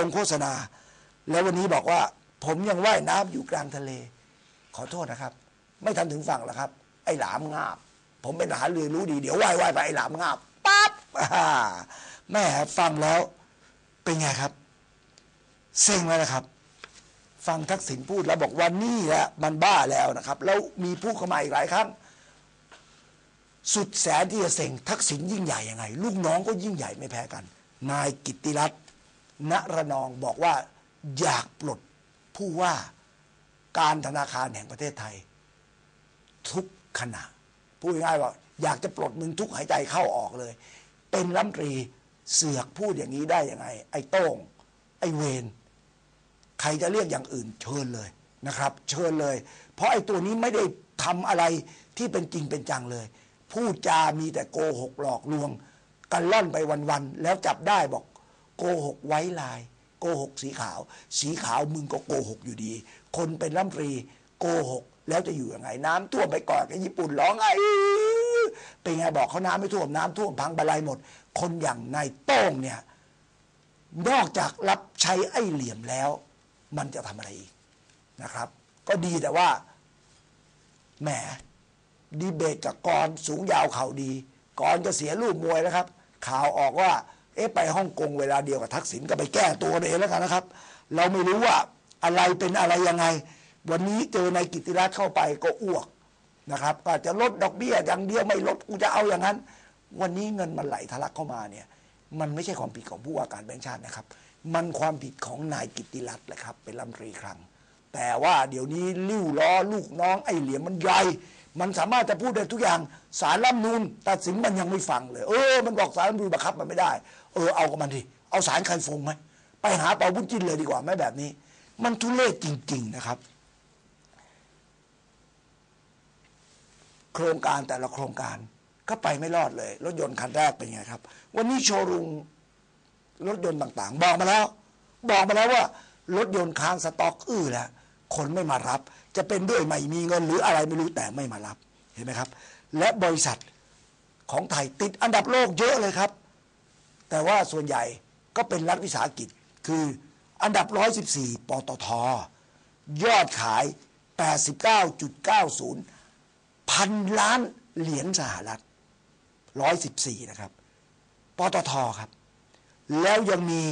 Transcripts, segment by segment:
ลงโฆษณา แล้ววันนี้บอกว่า ผมยังว่ายน้ำอยู่กลางทะเล ขอโทษนะครับ ไม่ทันถึงฝั่งหรอกครับ ไอ้หลามงาบ ผมเป็นทหารเรือรู้ดีเดี๋ยวว่ายว่ายไปไอ้หลามงาบปั๊บอ่าแม่ฟังแล้วเป็นไงครับเซ็งไหมนะครับ ฟังทักษิณพูดแล้วบอกว่านี่แหละมันบ้าแล้วนะครับ แล้วมีผู้เข้ามาอีกหลายครั้งสุดแสนที่จะเซ็งทักษิณยิ่งใหญ่ยังไง ลูกน้องก็ยิ่งใหญ่ไม่แพ้กัน นายกิตติรัตน์ ณระนองบอกว่าอยากปลดผู้ว่าการธนาคารแห่งประเทศไทย ทุกขณะพูดง่ายว่า อยากจะปลดมึงทุกหายใจเข้าออกเลย เป็นรัฐมนตรีเสือกพูดอย่างนี้ได้ยังไง ไอ้โต้ง ไอ้เวนใครจะเรียกอย่างอื่นเชิญเลยนะครับ เชิญเลย เพราะไอ้ตัวนี้ไม่ได้ทำอะไรที่เป็นจริงเป็นจังเลย พูดจามีแต่โกหกหลอกลวง กันล่อนไปวันๆแล้วจับได้บอก โกหกไว้ลาย โกหกสีขาว สีขาวมึงก็โกหกอยู่ดี คนเป็นรัมรีโกหกแล้วจะอยู่ยังไง น้ำท่วมไปก่อนกับญี่ปุ่นร้องไห้เป็นไงบอกเขาน้ำไม่ท่วมน้ำท่วมพังบาลัยหมด คนอย่างนายโต้งเนี่ยนอกจากรับใช้ไอ้เหลี่ยมแล้ว มันจะทำอะไรอีกนะครับ ก็ดีแต่ว่าแหมดีเบตกับกรสูงยาวเข่าดีกรจะเสียรูปมวยนะครับ ข่าวออกว่า เอ๊ะไปฮ่องกงเวลาเดียวกับทักษิณก็ไปแก้ตัวเองแล้วกันนะครับ เราไม่รู้ว่าอะไรเป็นอะไรยังไง วันนี้เจอนายกิติรัตน์เข้าไปก็อ้วกนะครับก็จะลดดอกเบี้ยอย่างเดียวไม่ลดกูจะเอาอย่างนั้น วันนี้เงินมันไหลทะลักเข้ามาเนี่ย มันไม่ใช่ความผิดของผู้ว่าการแบงค์ชาตินะครับ มันความผิดของนายกิติรัตน์แหละครับ เป็นรัฐมนตรีคลังแต่ว่าเดี๋ยวนี้ลิ้วล้อลูกน้องไอ้เหลี่ยมมันใหญ่ มันสามารถจะพูดได้ทุกอย่างสารรัฐมนูนตัดสินมันยังไม่ฟังเลย เออ มันบอกสารรัฐมนูนบังคับมันไม่ได้ เออเอากับมันทีเอาสารใครฟงไหมไปหาเปาบุญจินเลยดีกว่าไหมแบบนี้ มันทุเรศจริง ๆนะครับ โครงการแต่ละโครงการก็ไปไม่รอดเลย รถยนต์คันแรกเป็นไงครับ วันนี้โชว์รูมรถยนต์ต่างๆ บอกมาแล้ว บอกมาแล้วว่ารถยนต์ค้างสต็อกอื้อแล้ว คนไม่มารับ จะเป็นด้วยไม่มีเงินหรืออะไรไม่รู้แต่ไม่มารับเห็นไหมครับ และบริษัทของไทยติดอันดับโลกเยอะเลยครับ แต่ว่าส่วนใหญ่ก็เป็นรัฐวิสาหกิจ คืออันดับ 114 ปตท ยอดขาย 89.90 พันล้านเหรียญสหรัฐ 114 นะครับ ปตทครับ แล้วยังมี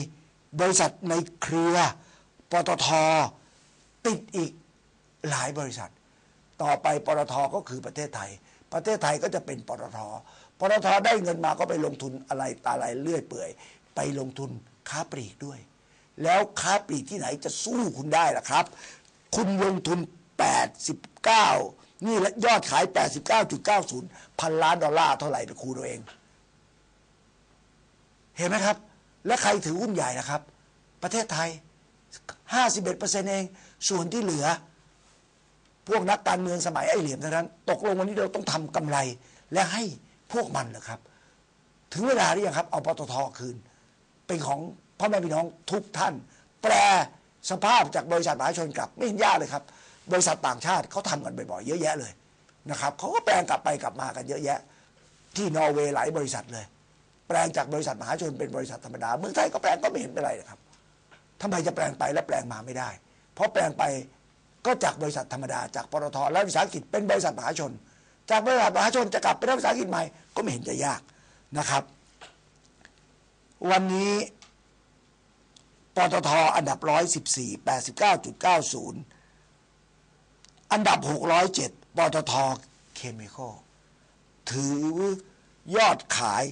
บริษัทในเครือ ปตท ติดอีกหลายบริษัท ต่อไปปตทก็คือประเทศไทย ประเทศไทยก็จะเป็นปตทปตทได้เงินมาก็ไปลงทุนอะไรตาอะไรเรื่อยเปื่อย ไปลงทุนค้าปลีกด้วย แล้วค้าปลีกที่ไหนจะสู้คุณได้ล่ะครับ คุณลงทุน 89 นี่และยอดขาย 89.90 พันล้านดอลลาร์เท่าไหร่ไปคูณเอาเอง เห็นไหมครับ และใครถือหุ้นใหญ่นะครับ ประเทศไทย 51%เอง ส่วนที่เหลือ พวกนักการเมืองสมัยไอ้เหลี่ยมเท่านั้น ตกลงวันนี้เราต้องทำกำไรและให้พวกมันเหรอครับ ถึงเวลาหรือยังครับ เอาปตทคืน เป็นของพ่อแม่พี่น้องทุกท่าน แปลสภาพจากบริษัทมหาชนกลับ ไม่เห็นยากเลยครับ บริษัทต่างชาติเขาทำกันบ่อยๆเยอะแยะเลยนะครับเขาก็แปลงกลับไปกลับมากันเยอะแยะ ที่นอร์เวย์หลายบริษัทเลย แปลงจากบริษัทมหาชนเป็นบริษัทธรรมดาเมืองไทยก็แปลงก็ไม่เห็นเป็นไรนะครับ ทำไมจะแปลงไปและแปลงมาไม่ได้ เพราะแปลงไปก็จากบริษัทธรรมดาจากปตทและวิสาหกิจเป็นบริษัทมหาชน จากบริษัทมหาชนจะกลับเป็นรัฐวิสาหกิจใหม่ก็ไม่เห็นจะยากนะครับ วันนี้ปตทอันดับ 114 89.90 อันดับ 607 ปตทเคมีคอลถือยอดขาย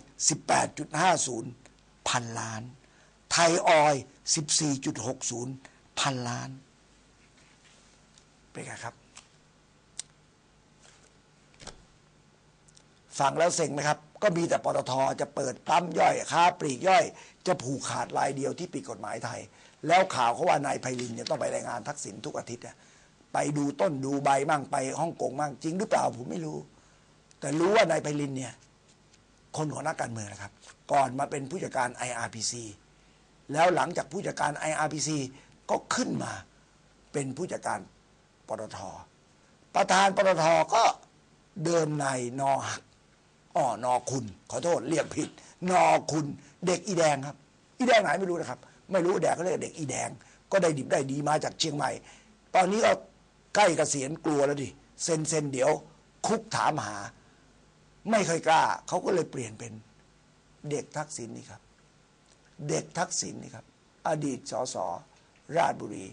18.50 พันล้าน ทยออย 14.60 พันล้าน เป็นไงครับ ฟังแล้วเซ็งไหมครับ ก็มีแต่ปตทจะเปิดปั๊มย่อย ค้าปลีกย่อย จะผูกขาดรายเดียวที่ผิดกฎหมายไทย แล้วข่าวเขาว่านายไพลินเนี่ยต้องไปรายงานทักษิณทุกอาทิตย์อะไปดูต้นดูใบมั่งไปฮ่องกงมั่งจริงหรือเปล่าผมไม่รู้ แต่รู้ว่านายไพลินเนี่ยคนของนักการเมืองนะครับ ก่อนมาเป็นผู้จัดการ IRPC แล้วหลังจากผู้จัดการ IRPC ก็ขึ้นมาเป็นผู้จัดการปตท ประธานปตทก็เดิมนายนอหักอ๋อนอคุณ ขอโทษเรียกผิด นอคุณ เด็กอีแดงครับ อีแดงไหนไม่รู้นะครับ ไม่รู้แดกก็เรียกเด็กอีแดง ก็ได้ดิบได้ดีมาจากเชียงใหม่ ตอนนี้ก็ใกล้เกษียณกลัวแล้วดิเซ็นเซ็นเดี๋ยว คุกถามหา ไม่เคยกล้าเขาก็เลยเปลี่ยนเป็นเด็กทักษิณนี่ครับ เด็กทักษิณนี่ครับ อดีตสสราชบุรี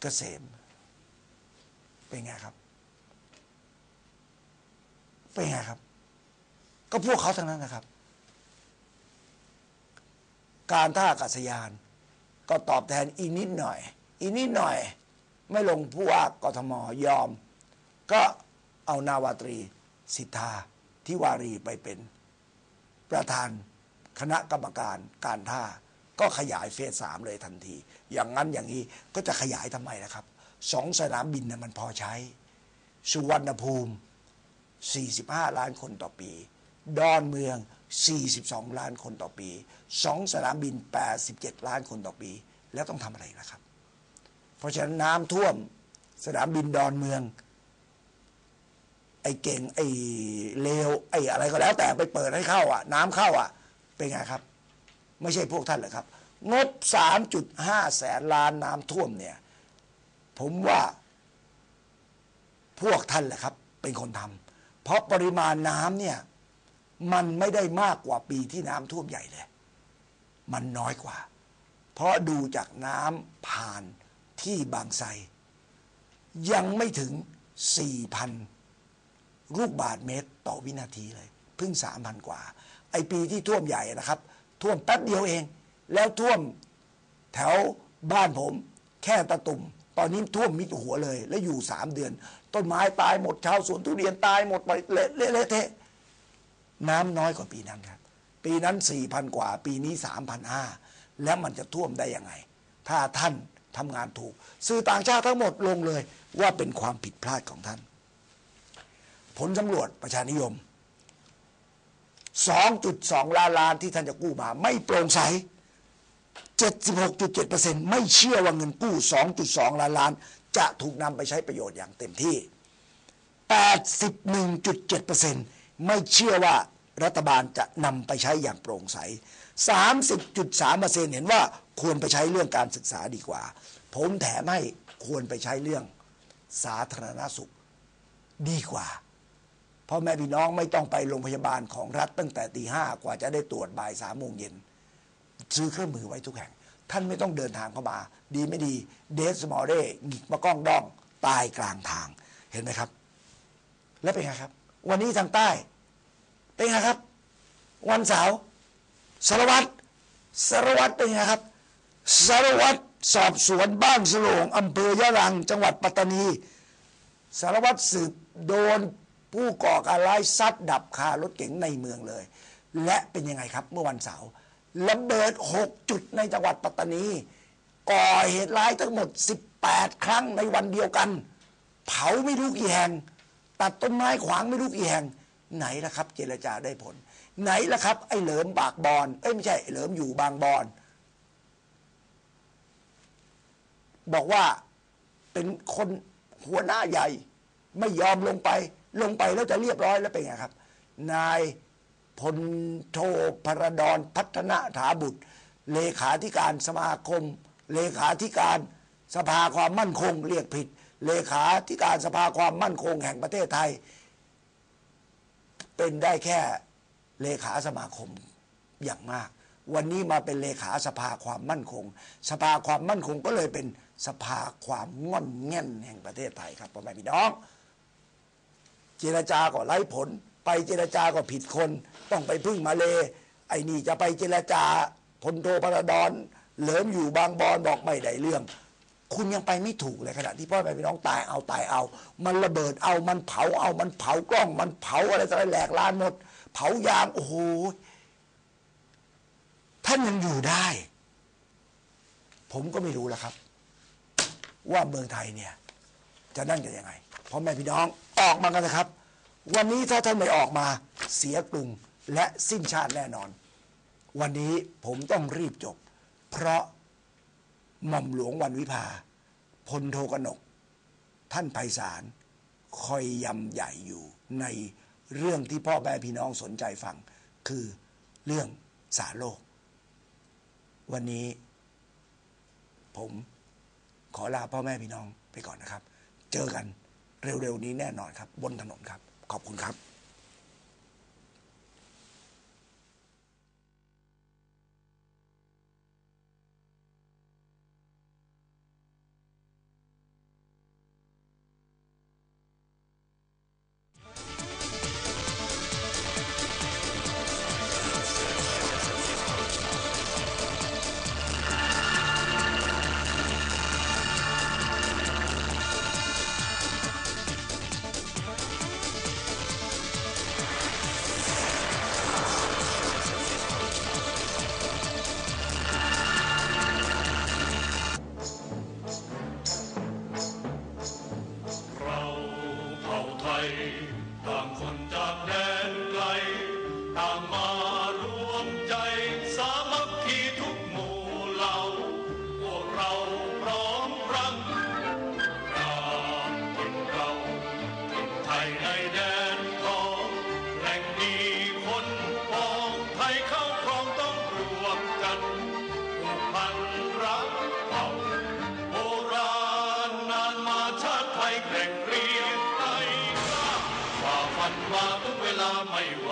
เกษม เป็นไงครับ เป็นไงครับ ก็พวกเขาทั้งนั้นนะครับ การท่าอากาศยาน ก็ตอบแทนอีนิดหน่อย อีนิดหน่อย ไม่ลงผู้ว่ากทมยอม ก็เอานาวาตรีสิทธาทิวารีไปเป็นประธาน คณะกรรมการการท่าก็ขยายเฟสสามเลยทันที อย่างนั้นอย่างนี้ก็จะขยายทำไมนะครับสองสนามบินนะ่ะมันพอใช้ สุวรรณภูมิ 45 ล้านคนต่อปี ดอนเมือง 42 ล้านคนต่อปีสองสนามบิน 87 ล้านคนต่อปี แล้วต้องทำอะไรนะครับ เพราะฉะนั้นน้ำท่วมสนามบินดอนเมือง ไอ้เก่งไอ้เลวไอ้อะไรก็แล้วแต่ไปเปิดให้เข้าอะ น้ำเข้าอะ เป็นไงครับ ไม่ใช่พวกท่านเหรอครับ งบ 3.5 แสนล้านน้ำท่วมเนี่ย ผมว่าพวกท่านแหละครับ เป็นคนทำเพราะปริมาณน้ำเนี่ย มันไม่ได้มากกว่าปีที่น้ำท่วมใหญ่เลย มันน้อยกว่า เพราะดูจากน้ำผ่านที่บางไทรยังไม่ถึง 4,000 ลูกบาทเมตรต่อวินาทีเลย เพิ่ง 3,000 กว่า ไอปีที่ท่วมใหญ่นะครับ ท่วมแป๊บเดียวเอง แล้วท่วมแถวบ้านผมแค่ตะตุ่ม ตอนนี้ท่วมมิดหัวเลย แล้วอยู่สามเดือน ต้นไม้ตายหมดชาวสวนทุเรียนตายหมดไปเละเละเทะน้ำน้อยกว่าปีนั้นครับ ปีนั้นสี่พันกว่า ปีนี้สามพันห้าแล้วมันจะท่วมได้ยังไง ถ้าท่านทำงานถูก สื่อต่างชาติทั้งหมดลงเลยว่าเป็นความผิดพลาดของท่าน ผลสำรวจประชานิยม 2.2 ล้านล้านที่ท่านจะกู้มา ไม่โปร่งใส 76.7%ไม่เชื่อว่าเงินกู้ 2.2 ล้านล้าน จะถูกนำไปใช้ประโยชน์อย่างเต็มที่ 81.7%ไม่เชื่อว่ารัฐบาลจะนำไปใช้อย่างโปร่งใส 30.3%เห็นว่าควรไปใช้เรื่องการศึกษาดีกว่า ผมแถมให้ควรไปใช้เรื่องสาธารณสุขดีกว่า พ่อแม่พี่น้องไม่ต้องไปโรงพยาบาลของรัฐตั้งแต่ตีห้ากว่าจะได้ตรวจบ่ายสามโมงเย็นซื้อเครื่องมือไว้ทุกแห่ง ท่านไม่ต้องเดินทางเข้ามา ดีไม่ดีเดสมอเร่หงิกมากล้องดอง ตายกลางทางเห็นไหมครับ แล้วเป็นไงครับ วันนี้ทางใต้ เป็นไงครับ วันเสาร์สารวัตรสารวัตรเป็นไงครับสารวัตรสอบสวนบ้านสโลงอำเภอยะรัง จังหวัดปัตตานี สารวัตรสืบโดน ผู้ก่อการร้ายซัดดับคารถเก๋งในเมืองเลย และเป็นยังไงครับเมื่อวันเสาร์ระเบิด 6 จุดในจังหวัดปัตตานี ก่อเหตุร้ายทั้งหมด 18 ครั้งในวันเดียวกัน เผาไม่รู้กี่แห่ง ตัดต้นไม้ขวางไม่รู้กี่แห่ง ไหนล่ะครับ เจรจาได้ผล ไหนล่ะครับ ไอ้เหลิมปากบอนเอ้ยไม่ใช่เหลิมอยู่บางบอนบอกว่าเป็นคนหัวหน้าใหญ่ ไม่ยอมลงไป ลงไปแล้วจะเรียบร้อยแล้วเป็นไงครับ นายพลโทพระดอนพัฒนาถาบุตร เลขาธิการสมาคม เลขาธิการสภาความมั่นคง เรียกผิด เลขาธิการสภาความมั่นคงแห่งประเทศไทย เป็นได้แค่เลขาสมาคมอย่างมาก วันนี้มาเป็นเลขาสภาความมั่นคง สภาความมั่นคงก็เลยเป็นสภาความง่อนแง่นแห่งประเทศไทยครับพ่อแม่พี่น้อง เจรจาก็ไร้ผล ไปเจรจาก็ผิดคน ต้องไปพึ่งมาเล ไอ้นี่จะไปเจรจาพลโทพระดอนเหลิมอยู่บางบอนบอกไม่ได้เรื่อง คุณยังไปไม่ถูกเลยขณะที่พ่อแม่พี่น้องตายเอาตายเอา มันระเบิดเอามันเผาเอามันเผากล้อง มันเผาอะไรต่ออะไรแหลกลานหมด เผายางโอ้โหท่านยังอยู่ได้ ผมก็ไม่รู้แล้วครับ ว่าเมืองไทยเนี่ย จะนั่นกันยังไง พ่อแม่พี่น้องออกมากันนะครับ วันนี้ถ้าท่านไม่ออกมาเสียกรุงและสิ้นชาติแน่นอน วันนี้ผมต้องรีบจบ เพราะหม่อมหลวงวันวิภาพลโทกนก ท่านไพศาลคอยยำใหญ่อยู่ในเรื่องที่พ่อแม่พี่น้องสนใจฟัง คือเรื่องสารโลก วันนี้ ผมขอลาพ่อแม่พี่น้องไปก่อนนะครับ เจอกัน เร็วๆนี้แน่นอนครับ บนถนนครับ ขอบคุณครับ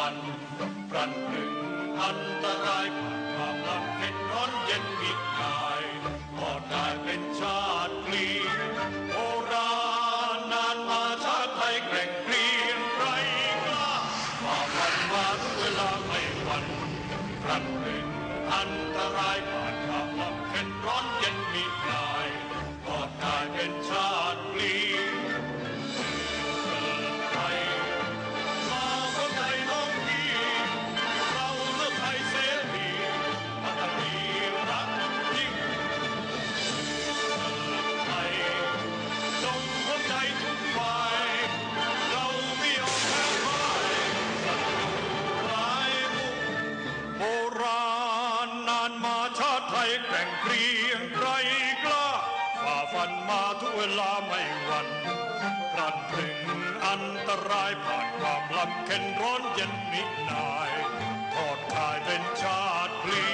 ันพรันพรึงอันตรายผ่านความลำเค็ญร้อนเย็นมิดกายก็ได้เป็นชาติกลีโบราณนานมาชาติไทยแกร่งเรียงไทยกล้าฝ่าฟันมาทุกเวลาไม่หวั่นพลันพรึงอันตรายผ่านความลำเค็ญร้อนเย็นมีกายก็กลายเป็นชาติปลี ฝันมาทุกเวลาไม่หวั่นรันถึงอันตรายผ่านความลำเค็ญร้อนเย็นมินายทอดกายเป็นชาติพลี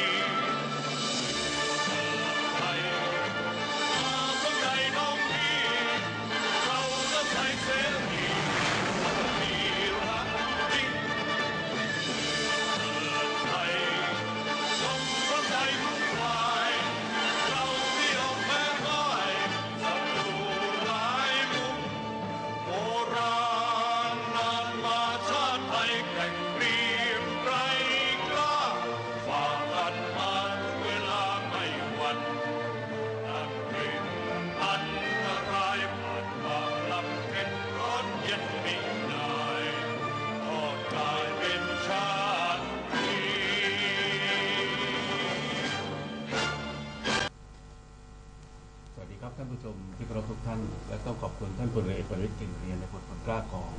กประวิตรกินเรียนในบทผลกล้าของ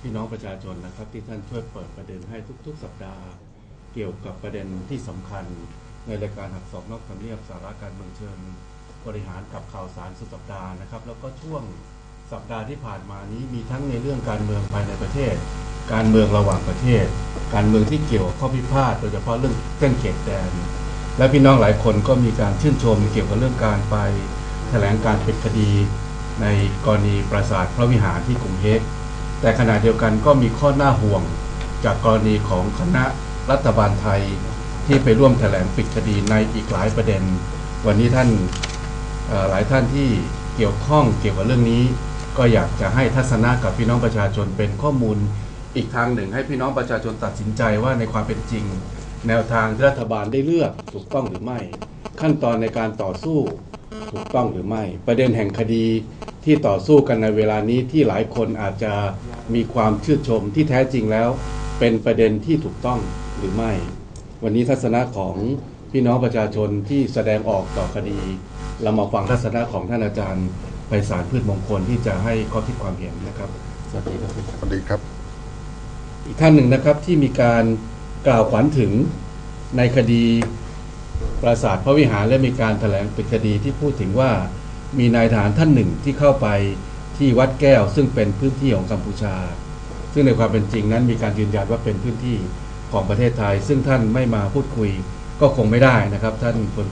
พี่น้องประชาชนนะครับ ที่ท่านช่วยเปิดประเด็นให้ทุก ๆ สัปดาห์ เกี่ยวกับประเด็นที่สำคัญ ในรายการหักศอกนอกทำเนียบสาระการเมืองเชิงบริหารกับข่าวสารสุดสัปดาห์นะครับ แล้วก็ช่วงสัปดาห์ที่ผ่านมานี้มีทั้งในเรื่องการเมืองภายในประเทศ การเมืองระหว่างประเทศ การเมืองที่เกี่ยวกับข้อพิพาทโดยเฉพาะเรื่องเส้นเขตแดน และพี่น้องหลายคนก็มีการชื่นชมเกี่ยวกับเรื่องการไปแถลงการปิดคดี ในกรณีปราสาทพระวิหารที่กรุงเฮกแต่ขณะเดียวกันก็มีข้อหน้าห่วง จากกรณีของคณะรัฐบาลไทยที่ไปร่วมแถลงปิดคดีในอีกหลายประเด็น วันนี้ท่านหลายท่านที่เกี่ยวข้องเกี่ยวกับเรื่องนี้ ก็อยากจะให้ทัศนะกับพี่น้องประชาชนเป็นข้อมูลอีกทางหนึ่ง ให้พี่น้องประชาชนตัดสินใจว่าในความเป็นจริง แนวทางที่รัฐบาลได้เลือกถูกต้องหรือไม่ ขั้นตอนในการต่อสู้ถูกต้องหรือไม่ ประเด็นแห่งคดี ที่ต่อสู้กันในเวลานี้ที่หลายคนอาจจะมีความชื่นชมที่แท้จริงแล้ว เป็นประเด็นที่ถูกต้องหรือไม่ วันนี้ทัศนะของพี่น้องประชาชนที่แสดงออกต่อคดี เรามาฟังทัศนะของท่านอาจารย์ไพศาลพืชมงคลที่จะให้ข้อคิดความเห็นนะครับ สวัสดีครับสวัสดีครับ อีกท่านหนึ่งนะครับที่มีการกล่าวขวัญถึงในคดีปราสาทพระวิหารและมีการแถลงปิดคดีที่พูดถึงว่า มีนายทหารท่านหนึ่งที่เข้าไปที่วัดแก้ว ซึ่งเป็นพื้นที่ของกัมพูชา ซึ่งในความเป็นจริงนั้นมีการยืนยันว่าเป็นพื้นที่ของประเทศไทย ซึ่งท่านไม่มาพูดคุยก็คงไม่ได้นะครับ ท่านพล